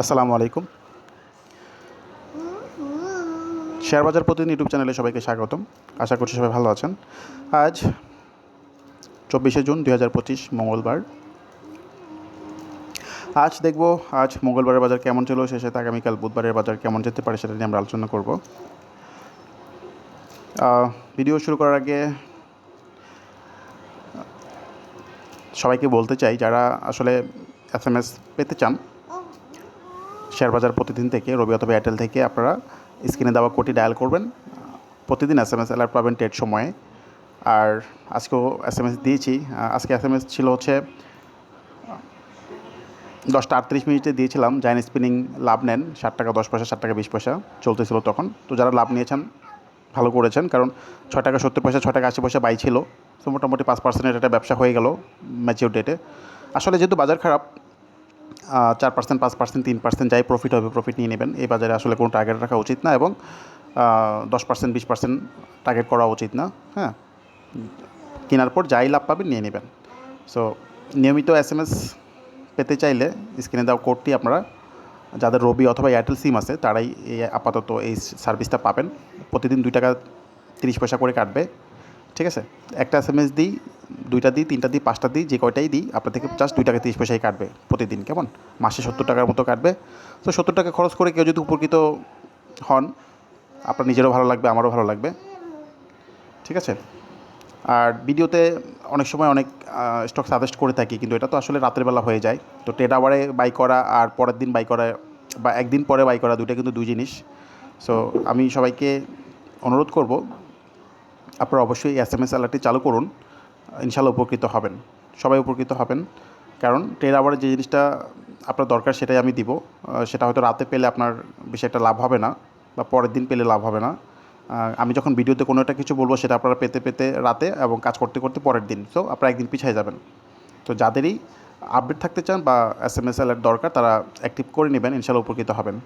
আসসালামু আলাইকুম। শেয়ার বাজার প্রতিদিন ইউটিউব চ্যানেলে সবাইকে স্বাগতম। আশা করছি সবাই ভালো আছেন। আজ চব্বিশে জুন দুই হাজার পঁচিশ, মঙ্গলবার। আজ দেখব আজ মঙ্গলবারের বাজার কেমন ছিল, সে সাথে আগামীকাল বুধবারের বাজার কেমন যেতে পারে সেটা নিয়ে আমরা আলোচনা করব। ভিডিও শুরু করার আগে সবাইকে বলতে চাই, যারা আসলে এস এম এস পেতে চান শেয়ার বাজার প্রতিদিন থেকে, রবি অথবা এয়ারটেল থেকে আপনারা স্ক্রিনে দেওয়া কোটি ডায়াল করবেন। প্রতিদিন এস এম এস অ্যালার্ট পাবেন টেট সময়ে। আর আজকেও এস এম এস দিয়েছি। আজকে এস এম এস ছিল হচ্ছে, দশটা আটত্রিশ মিনিটে দিয়েছিলাম। জাইন স্পিনিং লাভ নেন। ষাট টাকা দশ পয়সা, ষাট টাকা বিশ পয়সা চলতেছিল তখন। তো যারা লাভ নিয়েছেন, ভালো করেছেন। কারণ ছয় টাকা সত্তর পয়সা, ছয় টাকা আশি পয়সা বাই ছিল। তো মোটামুটি পাঁচ পার্সেন্টের একটা ব্যবসা হয়ে গেল ম্যাচিউর ডেটে আসলে যেহেতু বাজার খারাপ চার পার্সেন্ট পাঁচ পার্সেন্ট তিন পার্সেন্ট যাই প্রফিট হবে প্রফিট নিয়ে নেবেন। এই বাজারে আসলে কোনো টার্গেট রাখা উচিত না এবং দশ পার্সেন্ট বিশ পার্সেন্ট টার্গেট করা উচিত না হ্যাঁ? কেনার পর যাই লাভ পাবেন, নিয়ে নেবেন। সো নিয়মিত এস এম এস পেতে চাইলে স্ক্রিনে দেওয়া কোডটি আপনারা, যাদের রবি অথবা এয়ারটেল সিম আছে, তারাই এই আপাতত এই সার্ভিসটা পাবেন। প্রতিদিন দুই টাকা তিরিশ পয়সা করে কাটবে। ঠিক আছে? একটা এস এম এস দিই, দুইটা দিই, তিনটা দিই, পাঁচটা দিই, যে কয়টাই দিই, আপনার থেকে জাস্ট দুই টাকা তিরিশ পয়সাই কাটবে প্রতিদিন, কেমন? মাসে সত্তর টাকার মতো কাটবে। তো সত্তর টাকা খরচ করে কেউ যদি উপকৃত হন, আপনার নিজেরও ভালো লাগবে, আমারও ভালো লাগবে। ঠিক আছে? আর ভিডিওতে অনেক সময় অনেক স্টক সাজেস্ট করে থাকি, কিন্তু এটা তো আসলে রাতের বেলা হয়ে যায়। তো টেড আওয়ারে বাই করা আর পরের দিন বাই করা, বা একদিন পরে বাই করা দুইটা কিন্তু দুই জিনিস। সো আমি সবাইকে অনুরোধ করব আপনারা অবশ্যই এস এম এস অ্যালার্টটি চালু করুন। ইনশাল্লাহ উপকৃত হবেন। সবাই উপকৃত হবেন। কারণ ট্রেড আওয়ারে যে জিনিসটা আপনার দরকার সেটাই আমি দিব। সেটা হয়তো রাতে পেলে আপনার বেশি একটা লাভ হবে না বা পরের দিন পেলে লাভ হবে না। আমি যখন ভিডিওতে কোনো একটা কিছু বলব সেটা আপনারা পেতে পেতে রাতে এবং কাজ করতে করতে পরের দিন। সো আপনারা একদিন পিছিয়ে যাবেন। তো যাদেরই আপডেট থাকতে চান বা এস এম এস অ্যালার্ট দরকার তারা অ্যাক্টিভ করে নেবেন। ইনশাল্লাহ উপকৃত হবেন।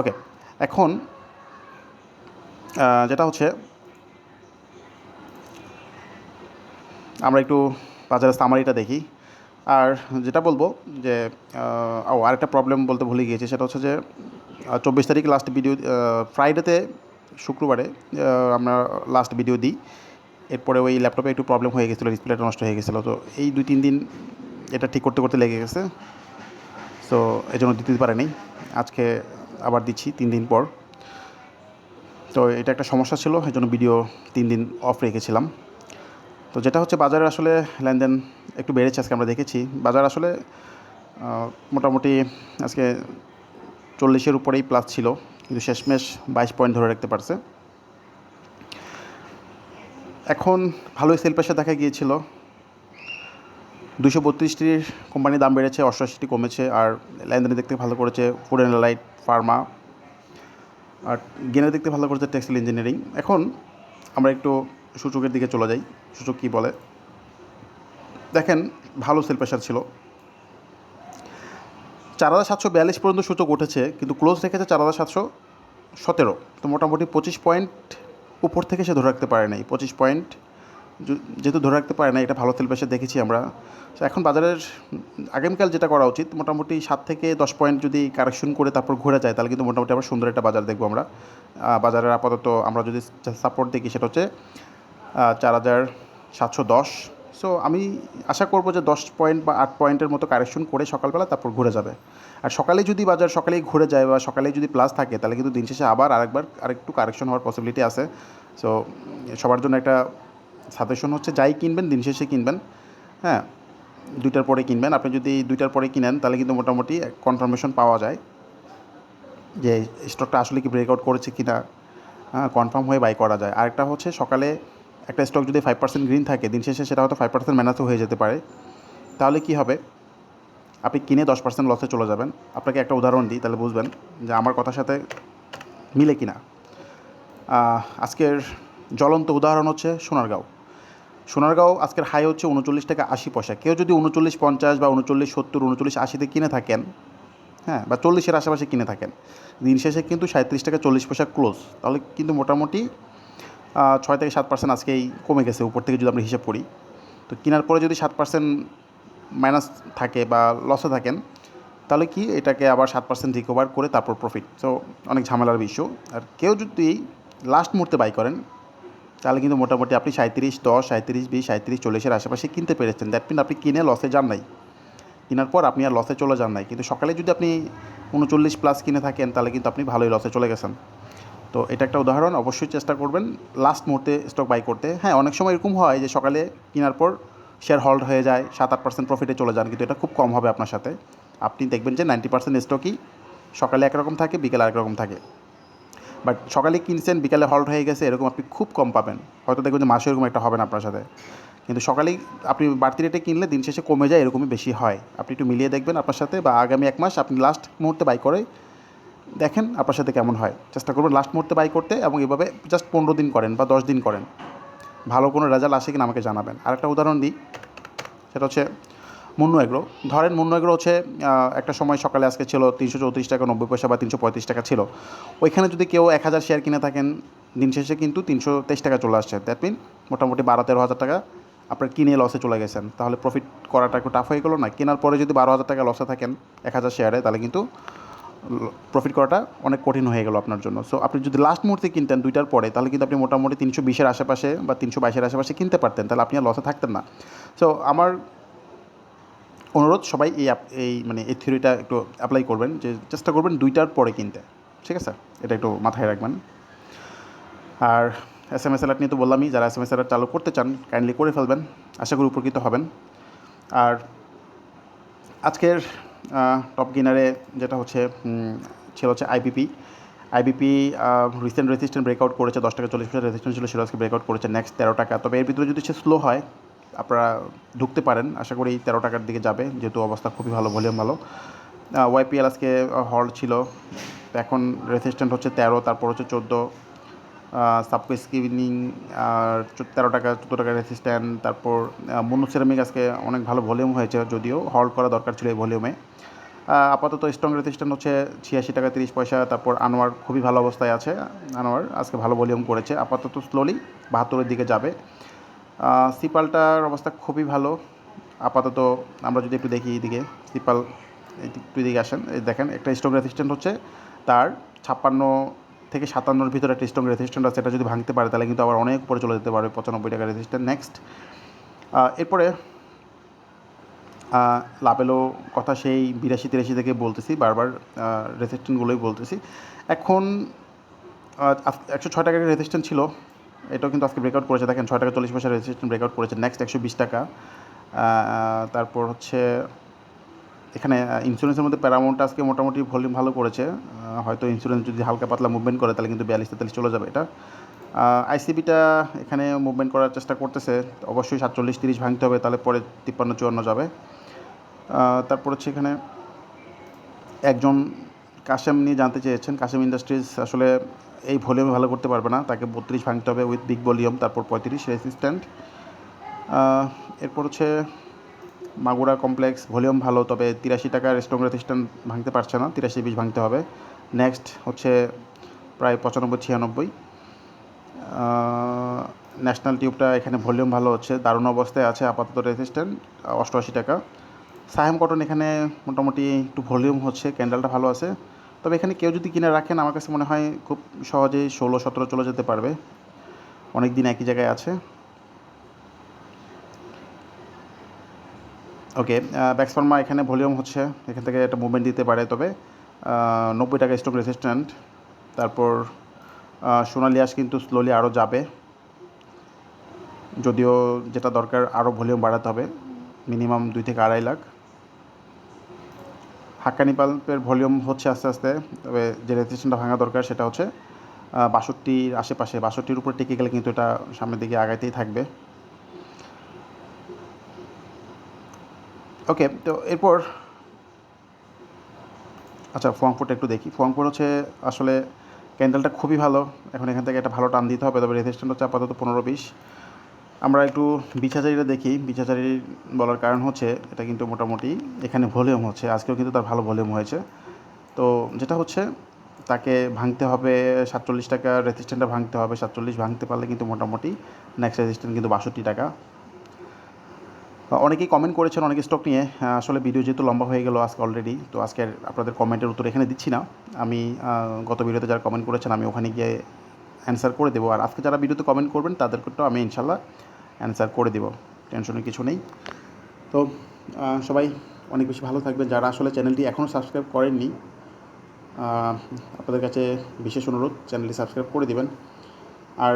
ওকে এখন যেটা হচ্ছে আমরা একটু বাজারের সামারিটা দেখি। আর যেটা বলব যে ও আরেকটা প্রবলেম বলতে ভুলে গিয়েছি, সেটা হচ্ছে যে চব্বিশ তারিখ লাস্ট ভিডিও ফ্রাইডেতে শুক্রবারে আমরা লাস্ট ভিডিও দিই। এরপরে ওই ল্যাপটপে একটু প্রবলেম হয়ে গেছিল ডিসপ্লেটা নষ্ট হয়ে গেছিল। তো এই দুই, তিন দিন এটা ঠিক করতে করতে লেগে গেছে। তো এই জন্য দিতে পারেনি আজকে আবার দিচ্ছি তিন দিন পর। তো এটা একটা সমস্যা ছিল এই জন্য ভিডিও তিন দিন অফ রেখেছিলাম। তো যেটা হচ্ছে বাজারে আসলে লেনদেন একটু বেড়েছে আজকে আমরা দেখেছি। বাজার আসলে মোটামুটি আজকে চল্লিশের উপরেই প্লাস ছিল, কিন্তু শেষমেশ বাইশ পয়েন্ট ধরে রাখতে পারছে। এখন ভালোই সেল প্রেশার দেখা গিয়েছিল। দুশো বত্রিশটির কোম্পানির দাম বেড়েছে, অষ্টআশিটি কমেছে, আর লেনদেনে দেখতে ভালো করেছে ফুড অ্যান্ড লাইট ফার্মা আর গেনে দেখতে ভালো করেছে টেক্সটাইল ইঞ্জিনিয়ারিং এখন আমরা একটু সূচকের দিকে চলে যাই। সূচক কী বলে? দেখেন, ভালো সেল প্রেশার ছিল। চার হাজার সাতশো বিয়াল্লিশ পর্যন্ত সূচক উঠেছে, কিন্তু ক্লোজ রেখেছে চার হাজার সাতশো সতেরো। তো মোটামুটি পঁচিশ পয়েন্ট উপর থেকে সে ধরে রাখতে পারে নাই। পঁচিশ পয়েন্ট যেহেতু ধরে রাখতে পারে না এটা ভালো সেল প্রেশার দেখেছি আমরা। এখন বাজারের আগামীকাল যেটা করা উচিত, মোটামুটি সাত থেকে দশ পয়েন্ট যদি কারেকশন করে তারপর ঘুরে যায়, তাহলে কিন্তু মোটামুটি আবার সুন্দর একটা বাজার দেখব আমরা। বাজারের আপাতত আমরা যদি সাপোর্ট দেখি, সেটা হচ্ছে চার হাজার সাতশো দশ। সো আমি আশা করব যে দশ পয়েন্ট বা আট পয়েন্টের মতো কারেকশন করে সকালবেলা তারপর ঘুরে যাবে। আর সকালে যদি বাজার সকালেই ঘুরে যায় বা সকালে যদি প্লাস থাকে, তাহলে কিন্তু দিন শেষে আবার আরেকবার আরেকটু কারেকশন হওয়ার পসিবিলিটি আছে। সো সবার জন্য একটা সাজেশন হচ্ছে, যাই কিনবেন, দিন শেষে কিনবেন। হ্যাঁ দুইটার পরে কিনবেন। আপনি যদি দুইটার পরে কিনেন, তাহলে কিন্তু মোটামুটি কনফার্মেশন পাওয়া যায় যে স্টকটা আসলে কি ব্রেকআউট করেছে কি না কনফার্ম হয়ে বাই করা যায়। আরেকটা হচ্ছে সকালে একটা স্টক যদি ফাইভ পার্সেন্ট গ্রিন থাকে, দিন শেষে সেটা হয়তো ফাইভ পার্সেন্ট ম্যানাসও হয়ে যেতে পারে। তাহলে কি হবে? আপনি কিনে দশ পার্সেন্ট লসে চলে যাবেন। আপনাকে একটা উদাহরণ দিই, তাহলে বুঝবেন যে আমার কথার সাথে মিলে কি না আজকের জ্বলন্ত উদাহরণ হচ্ছে সোনারগাঁও। সোনারগাঁও আজকের হাই হচ্ছে উনচল্লিশ টাকা আশি পয়সা। কেউ যদি উনচল্লিশ পঞ্চাশ বা উনচল্লিশ সত্তর, উনচল্লিশ আশিতে কিনে থাকেন হ্যাঁ বা চল্লিশের আশেপাশে কিনে থাকেন, দিন শেষে কিন্তু সাঁত্রিশ টাকা চল্লিশ পয়সা ক্লোজ তাহলে কিন্তু মোটামুটি ছয় থেকে সাত পার্সেন্ট আজকেই কমে গেছে, উপর থেকে যদি আমরা হিসাব করি। তো কেনার পরে যদি সাত পার্সেন্ট মাইনাস থাকে বা লসে থাকেন, তাহলে কি এটাকে আবার সাত পার্সেন্ট রিকভার করে তারপর প্রফিট সো অনেক ঝামেলার বিষয়। আর কেউ যদি লাস্ট মুহূর্তে বাই করেন, তাহলে কিন্তু মোটামুটি আপনি সাঁত্রিশ দশ সাঁত্রিশ বিশ সাঁত্রিশ চল্লিশের আশেপাশে কিনতে পেরেছেন। দ্যাট মিন আপনি কিনে লসে যান নাই। কেনার পর আপনি আর লসে চলে যান নাই। কিন্তু সকালে যদি আপনি উনচল্লিশ প্লাস কিনে থাকেন, তাহলে কিন্তু আপনি ভালোই লসে চলে গেছেন। তো এটা একটা উদাহরণ, অবশ্যই চেষ্টা করবেন। লাস্ট মুহূর্তে স্টক বাই করতে। হ্যাঁ অনেক সময় এরকম হয় যে সকালে কেনার পর শেয়ার হোল্ড হয়ে যায়, সাত আট পার্সেন্ট প্রফিটে চলে যান, কিন্তু এটা খুব কম হবে আপনার সাথে। আপনি দেখবেন যে নাইনটি পার্সেন্ট স্টকই সকালে একরকম থাকে, বিকেলে আরেক রকম থাকে। বাট সকালে কিনছেন, বিকালে হল্ট হয়ে গেছে, এরকম আপনি খুব কম পাবেন। হয়তো দেখবেন যে মাসে এরকম একটা হবে না আপনার সাথে। কিন্তু সকালেই আপনি বাড়তি রেটে কিনলে দিন শেষে কমে যায়, এরকমই বেশি হয়। আপনি একটু মিলিয়ে দেখবেন আপনার সাথে বা আগামী এক মাস আপনি লাস্ট মুহূর্তে বাই করে দেখেন আপনার সাথে কেমন হয়। চেষ্টা করবেন লাস্ট মুহূর্তে বাই করতে এবং এভাবে জাস্ট পনেরো দিন করেন বা দশ দিন করেন। ভালো কোনো রেজাল্ট আসে কিনা আমাকে জানাবেন। আর একটা উদাহরণ দিই, সেটা হচ্ছে মুন্নু এগ্রো। ধরেন মুন্নু এগ্রো হচ্ছে একটা সময় সকালে আজকে ছিল তিনশো চৌত্রিশ টাকা, নব্বই পয়সা বা তিনশো পঁয়ত্রিশ টাকা ছিল। ওইখানে যদি কেউ এক হাজার শেয়ার কিনে থাকেন, দিন শেষে কিন্তু তিনশো তেইশ টাকা চলে আসছে। দ্যাট মিন মোটামুটি বারো তেরো হাজার টাকা আপনার কিনে লসে চলে গেছেন। তাহলে প্রফিট করাটা একটু টাফ হয়ে গেলো না? কেনার পরে যদি বারো হাজার টাকা লসে থাকেন, এক হাজার শেয়ারে তাহলে কিন্তু প্রফিট করাটা অনেক কঠিন হয়ে গেল আপনার জন্য। সো আপনি যদি লাস্ট মুহূর্তে কিনতেন দুইটার পরে, তাহলে কিন্তু আপনি মোটামুটি তিনশো বিশের আশেপাশে বা তিনশো বাইশের আশেপাশে কিনতে পারতেন, তাহলে আপনি আর লসে থাকতেন না। সো আমার অনুরোধ, সবাই এই এই মানে এই থিওরিটা একটু অ্যাপ্লাই করবেন, যে চেষ্টা করবেন দুইটার পরে কিনতে। ঠিক আছে? এটা একটু মাথায় রাখবেন। আর এস এম এস অ্যালার্ট নিয়ে তো বললামই, যারা এস এম এস অ্যালার্ট চালু করতে চান কাইন্ডলি করে ফেলবেন। আশা করি উপকৃত হবেন। আর আজকের টপ গেনারে যেটা হচ্ছে ছিল হচ্ছে IBP IBP recent resistant breakout করেছে, দশ টাকা চল্লিশ পয়সা রেজিস্ট্যান্ট ছিল, সেটা আজকে ব্রেকআউট করেছে নেক্সট তেরো টাকা। তবে এর ভিতরে যদি সে স্লো হয়, আপনারা ঢুকতে পারেন, আশা করি তেরো টাকার দিকে যাবে, যেহেতু অবস্থা খুবই ভালো ভলিউম ভালো। ওয়াইপিএল আজকে হল ছিল, এখন রেজিস্ট্যান্ট হচ্ছে তেরো, তারপর হচ্ছে চোদ্দ সাবকো স্কিনিং আর তেরো টাকা, চোদ্দ টাকা রেসিস্ট্যান্ট তারপর মনু সেরামিক আজকে অনেক ভালো ভলিউম হয়েছে যদিও হল্ড করা দরকার ছিল এই ভলিউমে আপাতত স্ট্রং রেসিস্ট্যান্ট হচ্ছে ছিয়াশি টাকা তিরিশ পয়সা, তারপর আনোয়ার খুবই ভালো অবস্থায় আছে। আনোয়ার আজকে ভালো ভলিউম করেছে, আপাতত স্লোলি বাহাত্তরের দিকে যাবে। সিপালটার অবস্থা খুবই ভালো। আপাতত আমরা যদি একটু দেখি এদিকে সিপাল একটু এদিকে আসেন দেখেন, একটা স্ট্রং রেসিস্ট্যান্ট হচ্ছে, তার ছাপ্পান্ন থেকে সাতান্নর ভিতরে একটা স্ট্রং রেসিস্ট্যান্ট আছে, এটা যদি ভাঙতে পারে তাহলে কিন্তু আবার অনেক উপরে চলে যেতে পারবে পঁচানব্বই টাকা রেসিস্ট্যান্ট নেক্সট এরপরে লাভেলো কথা সেই বিরাশি তিরাশি থেকে বলতেছি, বারবার রেসিস্ট্যান্টগুলোই বলতেছি। এখন একশো ছয় টাকার রেজিস্ট্যান্ট ছিল, এটাও কিন্তু আজকে ব্রেকআউট করেছে, দেখেন ছয় টাকা চল্লিশ পয়সা রেজিস্ট্যান্ট ব্রেকআউট করেছে নেক্সট একশো বিশ টাকা। তারপর হচ্ছে এখানে ইন্স্যুরেন্সের মধ্যে প্যারামাউন্ট আজকে মোটামুটি ভলিউম ভালো করেছে। হয়তো ইন্স্যুরেন্স যদি হালকা পাতলা মুভমেন্ট করে, তাহলে কিন্তু বিয়াল্লিশ, তেতাল্লিশ চলে যাবে এটা। আইসিবিটা এখানে মুভমেন্ট করার চেষ্টা করতেছে। অবশ্যই সাতচল্লিশ, তিরিশ ভাঙতে হবে, তাহলে পরে তিপ্পান্ন, চুয়ান্ন যাবে। তারপর হচ্ছে এখানে একজন কাশেম নিয়ে জানতে চেয়েছেন। কাশেম ইন্ডাস্ট্রিজ আসলে এই ভলিউমে ভালো করতে পারবে না। তাকে বত্রিশ ভাঙতে হবে উইথ বিগ ভলিউম তারপর পঁয়ত্রিশ রেসিস্ট্যান্ট এরপর হচ্ছে মাগুরা কমপ্লেক্স, ভলিউম ভালো, তবে তিরাশি টাকার স্ট্রং রেসিস্ট্যান্ট ভাঙতে পারছে না, তিরাশি বিশ ভাঙতে হবে। নেক্সট হচ্ছে প্রায় পঁচানব্বই, ছিয়ানব্বই। ন্যাশনাল টিউবটা এখানে ভলিউম ভালো হচ্ছে, দারুণ অবস্থায় আছে, আপাতত রেসিস্ট্যান্ট অষ্টআশি টাকা। সাহেম কটন এখানে মোটামুটি একটু ভলিউম হচ্ছে, ক্যান্ডেলটা ভালো আছে। তবে এখানে কেউ যদি কিনে রাখেন, আমার কাছে মনে হয় খুব সহজেই ষোলো, সতেরো চলে যেতে পারবে। অনেক দিন একই জায়গায় আছে। ওকে ব্যাকসফার্মা এখানে ভলিউম হচ্ছে এখান থেকে একটা মুভমেন্ট দিতে পারে তবে নব্বই টাকা স্টক রেসিস্ট্যান্ট তারপর আহ, সোনালিয়াস কিন্তু স্লোলি আরও যাবে যদিও যেটা দরকার আরও ভলিউম বাড়াতে হবে মিনিমাম দুই থেকে আড়াই লাখ। হাক্কানি পাল্পের ভলিউম হচ্ছে আস্তে আস্তে তবে যে রেজিস্ট্রেশনটা ভাঙা দরকার সেটা হচ্ছে বাষট্টির আশেপাশে বাষট্টির উপর টিকে গেলে কিন্তু এটা সামনের দিকে আগাইতেই থাকবে। ওকে তো এরপর আচ্ছা ফোয়াংপুরটা একটু দেখি। ফোয়াংপুর হচ্ছে আসলে ক্যান্ডেলটা খুবই ভালো। এখন এখান থেকে একটা ভালো টান দিতে হবে, তবে রেজিস্ট্যান্ট হচ্ছে আপাতত পনেরো বিশ। আমরা একটু বিছাচারিটা দেখি। বিছাচারি বলার কারণ হচ্ছে, এটা কিন্তু মোটামুটি এখানে ভলিউম হচ্ছে। আজকেও কিন্তু তার ভালো ভলিউম হয়েছে। তো যেটা হচ্ছে, তাকে ভাঙতে হবে সাতচল্লিশ টাকা, রেজিস্ট্যান্টটা ভাঙতে হবে। সাতচল্লিশ ভাঙতে পারলে কিন্তু মোটামুটি নেক্সট রেজিস্ট্যান্ট কিন্তু বাষট্টি টাকা। অনেকেই কমেন্ট করেছেন, অনেকে স্টক নিয়ে। আসলে ভিডিও যেহেতু লম্বা হয়ে গেল আজকে অলরেডি তো আজকে আপনাদের কমেন্টের উত্তর এখানে দিচ্ছি না। আমি গত ভিডিওতে যারা কমেন্ট করেছেন, আমি ওখানে গিয়ে অ্যান্সার করে দেবো। আর আজকে যারা ভিডিওতে কমেন্ট করবেন, তাদেরকেও আমি ইনশাল্লাহ অ্যান্সার করে দেবো। টেনশনের কিছু নেই। তো সবাই অনেক বেশি ভালো থাকবেন। যারা আসলে চ্যানেলটি এখনও সাবস্ক্রাইব করেননি আপনাদের কাছে বিশেষ অনুরোধ চ্যানেলটি সাবস্ক্রাইব করে দেবেন। আর